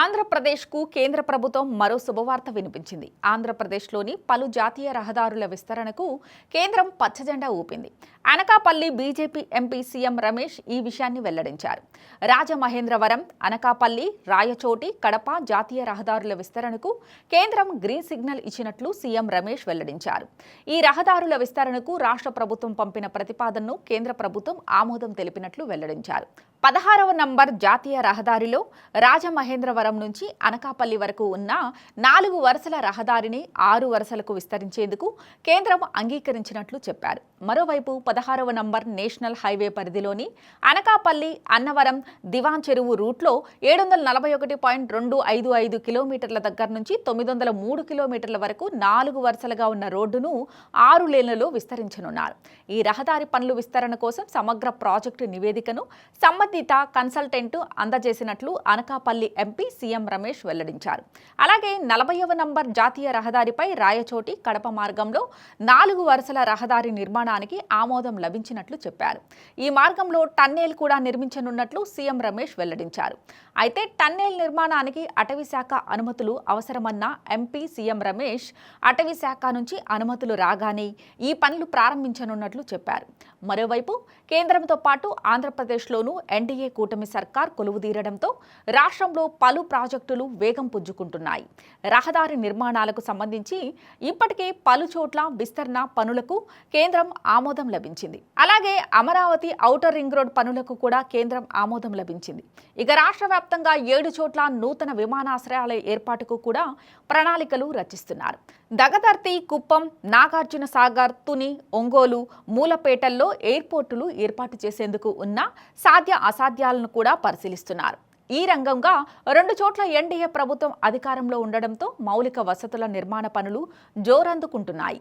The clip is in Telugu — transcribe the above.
ఆంధ్రప్రదేశ్కు కేంద్ర ప్రభుత్వం మరో శుభవార్త వినిపించింది. ఆంధ్రప్రదేశ్లోని పలు జాతీయ రహదారుల విస్తరణకు కేంద్రం పచ్చజెండా ఊపింది. Anakapalli BJP MP CM Ramesh ఈ విషయాన్ని వెల్లడించారు. రాజమహేంద్రవరం అనకాపల్లి రాయచోటి కడప జాతీయ రహదారుల విస్తరణకు కేంద్రం గ్రీన్ సిగ్నల్ ఇచ్చినట్లు సీఎం రమేష్ వెల్లడించారు. ఈ రహదారుల విస్తరణకు రాష్ట్ర ప్రభుత్వం పంపిన ప్రతిపాదనను కేంద్ర ప్రభుత్వం ఆమోదం తెలిపినట్లు వెల్లడించారు. పదహారవ నంబర్ జాతీయ రహదారిలో రాజమహేంద్రవరం నుంచి అనకాపల్లి వరకు ఉన్న నాలుగు వరుసల రహదారిని ఆరు వరుసలకు విస్తరించేందుకు కేంద్రం అంగీకరించినట్లు చెప్పారు. మరోవైపు పదహారవ నంబర్ నేషనల్ హైవే పరిధిలోని అనకాపల్లి అన్నవరం దివాన్ చెరువు రూట్లో ఏడు వందల నలభై ఒకటి పాయింట్ రెండు ఐదు ఐదు కిలోమీటర్ల దగ్గర నుంచి తొమ్మిది వందల మూడు కిలోమీటర్ల వరకు నాలుగు వరుసలుగా ఉన్న రోడ్డును ఆరు లేన్లలో విస్తరించనున్నారు. ఈ రహదారి పనులు విస్తరణ కోసం సమగ్ర ప్రాజెక్టు నివేదికను సంబంధిత కన్సల్టెంట్ అందజేసినట్లు అనకాపల్లి ఎంపీ సీఎం రమేష్ వెల్లడించారు. అలాగే నలభైవ నంబర్ జాతీయ రహదారిపై రాయచోటి కడప మార్గంలో నాలుగు వరుసల రహదారి నిర్మాణానికి ఆమోదం లభించినట్లు చెప్పారు. ఈ మార్గంలో టన్నేల్ కూడా నిర్మించనున్నట్లు సీఎం రమేష్ వెల్లడించారు. అయితే టన్నేల్ నిర్మాణానికి అటవీ శాఖ అనుమతులు అవసరమన్న ఎంపీ సీఎం రమేష్ అటవీ శాఖ నుంచి అనుమతులు రాగానే ఈ పనులు ప్రారంభించనున్నట్లు చెప్పారు. మరోవైపు కేంద్రంతో పాటు ఆంధ్రప్రదేశ్లోనూ ఎన్డీఏ కూటమి సర్కార్ కొలువుదీరడంతో రాష్ట్రంలో పలు ప్రాజెక్టులు వేగం పుంజుకుంటున్నాయి. రహదారి నిర్మాణాలకు సంబంధించి ఇప్పటికే పలు చోట్ల విస్తరణ పనులకు కేంద్రం ఆమోదం లభించింది. అలాగే అమరావతి ఔటర్ రింగ్ రోడ్ పనులకు కూడా కేంద్రం ఆమోదం లభించింది. ఇక రాష్ట్ర వ్యాప్తంగా ఏడు చోట్ల నూతన విమానాశ్రయాల ఏర్పాటుకు కూడా ప్రణాళికలు రచిస్తున్నారు. దగదర్తి కుప్పం నాగార్జున సాగర్ తుని ఒంగోలు మూలపేటల్లో ఎయిర్పోర్టులు ఏర్పాటు చేసేందుకు ఉన్న సాధ్య అసాధ్యాలను కూడా పరిశీలిస్తున్నారు. ఈ రంగంగా రెండు చోట్ల ఎన్డీఏ ప్రభుత్వం అధికారంలో ఉండడంతో మౌలిక వసతుల నిర్మాణ పనులు జోరందుకుంటున్నాయి.